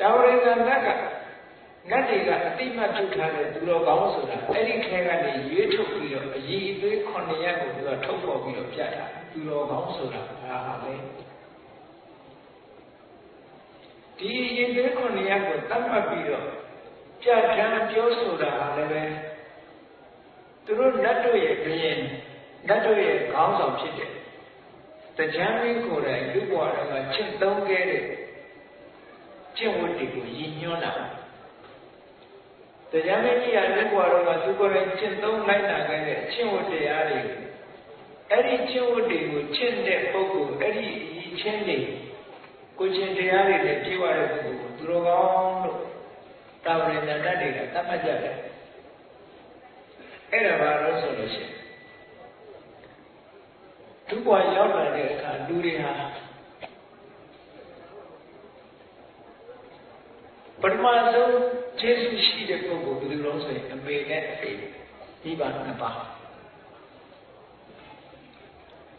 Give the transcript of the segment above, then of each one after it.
တာဝရိန္ဒနတ်ကနတ်တွေကအတိမတ်ထုတ်ထားတဲ့သူတော်ကောင်းဆိုတာအဲ့ဒီခဲကနေရွေးထုတ်ပြီးတော့အည်အသွေး9ရက်ကိုသူကထုတ်ပေါ်ပြီးတော့ပြတာသူတော်ကောင်းဆိုတာဘာဟာလဲဒီအည်အသွေး9ရက်ကိုတတ်မှတ်ပြီးတော့ပြဋ္ဌာန်းပြောဆိုတာဟာလည်းပဲသူတို့နတ်တို့ရဲ့ဘုရင်နတ်တို့ရဲ့ခေါင်းဆောင်ဖြစ်တဲ့တရားမင်းကိုယ်တိုင်လူ့ဘဝကချစ်သုံးခဲ့တဲ့ ကျင့်ဝတ်တွေကိုရည်ညွှန်းတာတရားမင်းကြီးကလူ့ဘဝတော့သူကိုယ်တိုင်ကျင့်သုံးလိုက်တာခဲ့တဲ့အကျင့်ဝတ်တရားတွေအဲ့ဒီကျင့်ဝတ်တွေကိုကျင့်တဲ့ပုဂ္ဂိုလ်အဲ့ဒီရည်ချင်းတွေကိုချင်းတရားတွေနဲ့ပြည့်ဝတဲ့ပုဂ္ဂိုလ်ကိုသူတော်ကောင်းလို့တာဝရဏတတ်တွေကတတ်မှတ်ကြတယ်အဲ့ဒါဘာလို့ဆိုလို့ရှိရင်သူ့ဘဝရောက်လာတဲ့အခါလူတွေဟာ ပထမဆုံးကျေးဇူးရှိတဲ့ပုဂ္ဂိုလ်ဘယ်လိုလဲဆိုရင်အမေနဲ့အဖေမိဘနှစ်ပါး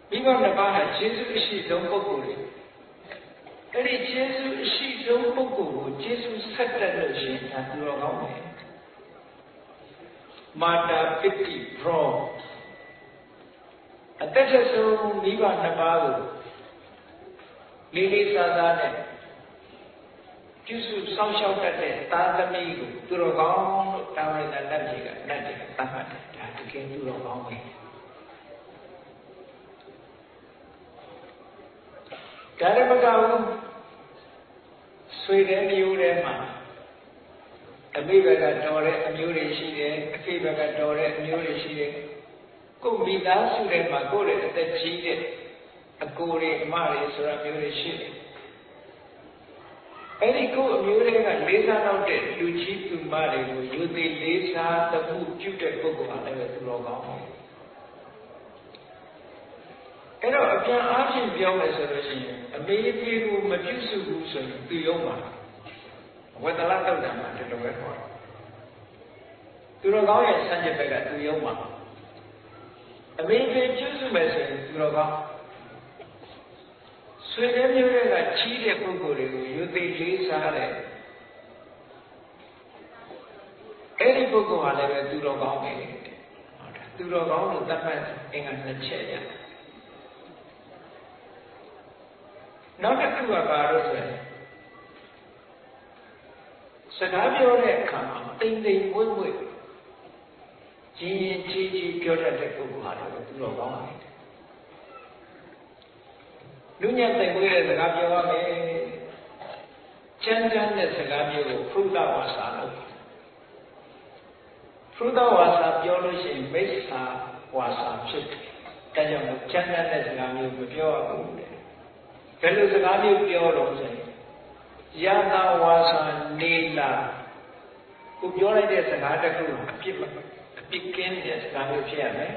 မိဘနှစ်ပါးဟာကျေးဇူးရှိဆုံးပုဂ္ဂိုလ်တွေအဲ့ဒီကျေးဇူးရှိဆုံးပုဂ္ဂိုလ်ကိုကျေးဇူးဆက်တတ်လို့ရှိရင်ဒါသူတော်ကောင်းတယ်မာတာပိတိဘရောအသက်ဆုံးမိဘနှစ်ပါးကိုလေးလေးစားစားနဲ့ ပြုစုစောင့်ရှောက်တတ်တဲ့သာသမီကိုသူတော်ကောင်းလို့တာဝန်တတ်တဲ့ကတတ်တယ်တတ်မှတ်တယ်ဒါတကယ်သူတော်ကောင်းပဲဒါလည်းမကဘူးဆွေတဲ့မျိုးထဲမှာအမိဘကတော်တဲ့အမျိုးတွေရှိတယ်အဖေဘကတော်တဲ့အမျိုးတွေရှိတယ်ကိုမိသားစုထဲမှာကိုယ့်ရဲ့အသက်ကြီးတဲ့အကိုတွေအမတွေဆိုတာမျိုးတွေရှိတယ် အဲ့ဒီကိုယ်အမျိုးတွေကလေးစားတော့တဲ့လူကြီးသူမတွေကိုယူသေးလေးစားသမှုပြုတဲ့ပုဂ္ဂိုလ်အားလည်းပဲသူတော်ကောင်းတယ်အဲ့တော့အပြန်အားဖြင့်ပြောမယ်ဆိုလို့ရှိရင်အမေအဖေကိုမပြုစုဘူးဆိုရင်သူရုံးမှာဝေဒလာတုတ်တယ်မှာတတော်ပဲခေါ်တယ်သူတော်ကောင်းရဲ့စံချက်ဘက်ကသူရုံးမှာအမေဖေကျွစုမယ်ဆိုရင်သူတော်ကောင်း ဆွေတဲ့မျိုးတွေကချီးတဲ့ပုဂ္ဂိုလ်တွေကိုယူသိလေးစားတဲ့အဲ့ဒီပုဂ္ဂိုလ်ဟာလည်းပဲသူတော်ကောင်းပဲဟုတ်တယ်သူတော်ကောင်းလို့သတ်မှတ်အင်္ဂါနှစ်ချက်ရနောက်တစ်ခုကဘာလို့ဆိုရင်စကားပြောတဲ့အခါမှာတိမ်တိမ်မွေ့မွေ့ကြီးရင်ကြီးကြီးပြောတတ်တဲ့ပုဂ္ဂိုလ်ဟာလည်းသူတော်ကောင်းတယ် လူညံ့သိမ်မွေ့တဲ့စကားပြောရမယ်ချမ်းချမ်းတဲ့စကားမျိုးကိုဖုဒ္ဒဝါစာလို့ဖုဒ္ဒဝါစာပြောလို့ရှိရင်မိစ္ဆာဝါစာဖြစ်တယ်ဒါကြောင့်ချမ်းချမ်းတဲ့စကားမျိုးမပြောရဘူးတဲ့ဘယ်လိုစကားမျိုးပြောတော့ဆိုရင်ယတာဝါစာနေလာကိုပြောလိုက်တဲ့စကားတစ်ခုအပြစ်အပြစ်ကင်းတဲ့စကားမျိုးဖြစ်ရမယ်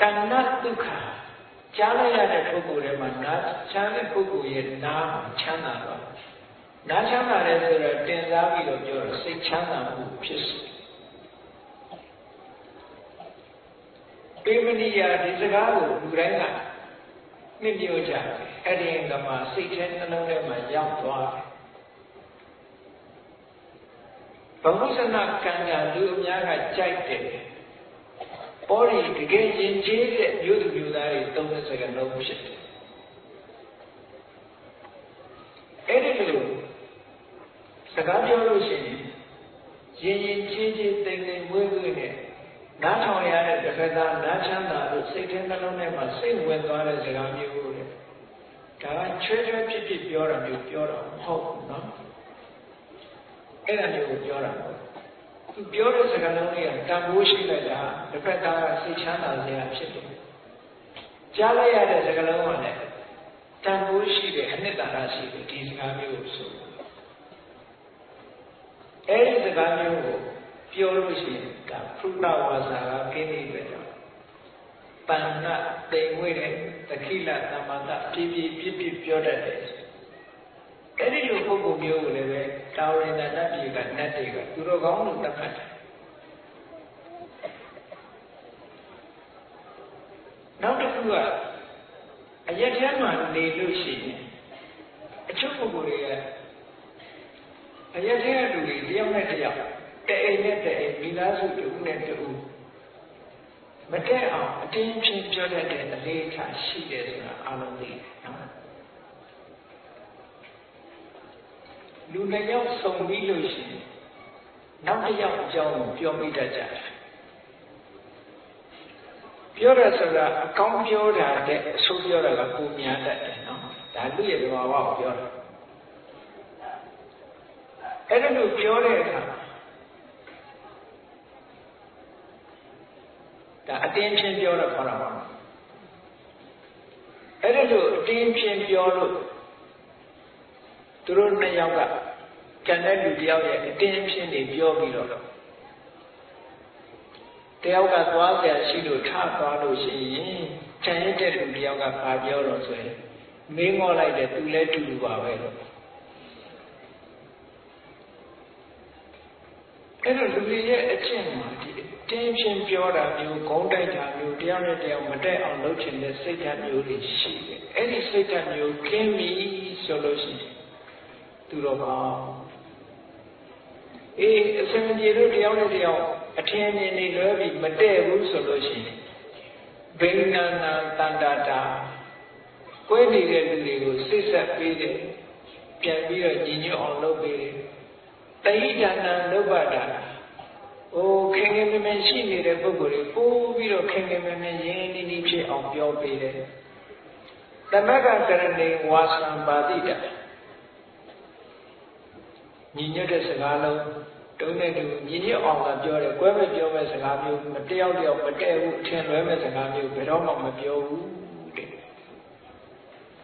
ကဏ္ဍဒုက္ခကြားလိုက်ရတဲ့ပုဂ္ဂိုလ်တွေမှာနာချမ်းတဲ့ပုဂ္ဂိုလ်ရဲ့နာချမ်းသာတော့နာချမ်းသာတယ်ဆိုတော့တင်စားပြီးတော့ပြောတော့စိတ်ချမ်းသာမှုဖြစ်စေပေမဏိယာဒီစကားကိုလူတိုင်းကနှစ်မျိုးကြအဲ့ဒီကမှစိတ်ထဲနှလုံးထဲမှာရောက်သွားတယ်ဘုံစနကံကလူအများကကြိုက်တယ် ပေါ်ရီတကယ်ရင်ကျေးတဲ့မြို့သူမြို့သားတွေသုံးတဲ့စကားလုံးဖြစ်တယ်အဲ့ဒီလိုစကားပြောလို့ရှိရင်ရင်ရင်ကျေးကျေးတိမ်တိမ်မွေးမွေးနဲ့နားထောင်ရတဲ့တစ်ခါသားနားချမ်းသာလို့စိတ်ထဲနှလုံးထဲမှာစိတ်ဝင်သွားတဲ့စကားမျိုးတွေဒါကချွဲချွဲဖြစ်ဖြစ်ပြောတာမျိုးပြောတာမဟုတ်ဘူးနော်အဲ့ဒါမျိုးကိုပြောတာပေါ့ သူပြောတဲ့စကားလုံးတွေကတန်ဖိုးရှိလိုက်တာတစ်ဖက်သားကစိတ်ချမ်းသာစရာဖြစ်တယ်ကြားလိုက်ရတဲ့စကားလုံးကလည်းတန်ဖိုးရှိတဲ့အနှစ်သာရရှိတယ်ဒီစကားမျိုးကိုဆိုအဲ့ဒီစကားမျိုးကိုပြောလို့ရှိရင်ဒါဖုဒ္ဒဝါစာကခင်းနေတဲ့ကြောင့်တဏ္ဍတိမ်ဝဲတဲ့တခိလသမ္မာတပြည့်ပြည့်ပြည့်ပြည့်ပြောတတ်တယ် အဲ့ဒီလိုပုဂ္ဂိုလ်မျိုးကိုလည်းပဲတာဝရဏတတ်တွေကနတ်တွေကသူတို့ကောင်းလို့တတ်မှတ်တယ်နောက်တစ်ခုကအရက်ထဲမှာနေလို့ရှိရင်အရက်ချင်းကလူတွေတယောက်နဲ့တယောက်တအိမ်နဲ့တအိမ်မိသားစုတူနဲ့တူမတက်အောင်အတင်းချင်းပြောတတ်တဲ့အလေးထားရှိတယ်ဆိုတာအားလုံးသိတယ်နော် လူနှစ်ယောက်ဆုံပြီးလို့ရှိရင်နောက်တစ်ယောက်အကြောင်းကိုပြောမိတတ်ကြတယ်ပြောရဆိုတာအကောင်းပြောတာတဲ့အဆိုးပြောတာကပုံများတတ်တယ်နော်ဒါလူရဲ့သဘာဝကိုပြောတာအဲ့ဒါလို့ပြောတဲ့အခါဒါအတင်းချင်းပြောတော့ခေါ်တာပါအဲ့ဒါလို့အတင်းချင်းပြောလို့ သူတို့နှစ်ယောက်ကကျန်တဲ့လူတယောက်ရဲ့အတင်းချင်းနေပြောပြီးတော့တယောက်ကသွားကြရှိလို့ထသွားလို့ရှိရင်ကျန်ရတဲ့လူတယောက်ကဘာပြောတော့ဆိုရင်မင်းငေါ်လိုက်တယ်သူလည်းတူတူပါပဲလို့အဲ့တော့လူတွေရဲ့အကျင့်မှာဒီတင်းဖြင်းပြောတာမျိုးဂုံးတိုက်တာမျိုးတရားနဲ့တရားမတက်အောင်လုပ်ချင်တဲ့စိတ်ဓာတ်မျိုးတွေရှိတယ်အဲ့ဒီစိတ်ဓာတ်မျိုးကင်းပြီဆိုလို့ရှိရင် သူတော်ကောင်းအေးအစင်ပြေလို့တရားနဲ့တရားအထင်မြင်နေလွဲပြီးမတည့်ဘူးဆိုလို့ရှိရင်ဘိန္နနာတန္တာတာကွဲနေတဲ့လူတွေကိုစိတ်ဆက်ပေးတယ်ပြန်ပြီးတော့ညီညွတ်အောင်လုပ်ပေးတယ်တဟိဒါနလုဘတာဟိုခင်ခင်မင်မင်ရှိနေတဲ့ပုဂ္ဂိုလ်တွေပိုးပြီးတော့ခင်ခင်မင်မင်ရင်းနှီးနှီးဖြစ်အောင်ပြောပေးတယ်တမကကရဏေဝါသံပါတိတ ညီညွတ်တဲ့စကားလုံးတုံးနဲ့တူညီညွတ်အောင်သာပြောတယ်ကွဲမဲ့ပြောမဲ့စကားမျိုးမတယောက်တယောက်မတည့်ဘူးထင်လွဲမဲ့စကားမျိုးဘယ်တော့မှမပြောဘူးတဲ့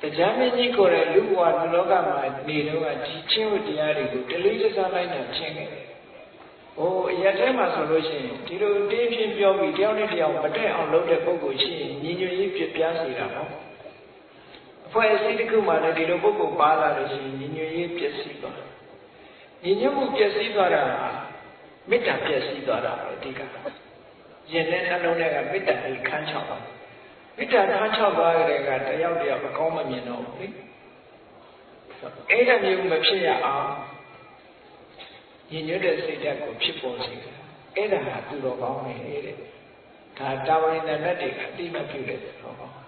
တရားမင်းကြီးကိုယ်တိုင်လူဘဝလူလောကမှာနေတော့ကဒီချင်းဝတရားတွေကိုတလေးတစားလိုက်တာချင်းခဲ့တယ်။ဟိုအရက်ထဲမှာဆိုလို့ရှိရင်ဒီလိုတင်းပြင်းပြောပြီးတယောက်နဲ့တယောက်မတည့်အောင်လုပ်တဲ့ပုံကိုရှိရင်ညီညွတ်ရေးပြပြစေတာပေါ့။အဖွဲ့အစည်းတစ်ခုမှလည်းဒီလိုပုံကိုပါလာလို့ရှိရင်ညီညွတ်ရေးပြည့်စည်သွားတယ်။ ညီညွတ်မှုပြည့်စည်သွားတာမေတ္တာပြည့်စည်သွားတာပဲအဓိက။ရင်နဲ့နှလုံးထဲကမေတ္တာကိုခန်းချောက်သွားမေတ္တာထားချောက်သွားကြတဲ့ကတယောက်တယောက်အကောင်းမမြင်တော့ဘူးလေအဲ့ဒါမျိုးမဖြစ်ရအောင်ညီညွတ်တဲ့စိတ်ဓာတ်ကိုဖြစ်ပေါ်စေတယ်အဲ့ဒါဟာသူတော်ကောင်းနေတယ်ဒါတာဝရိဏတ်တွေကအတိမပြုတဲ့တော်ကောင်း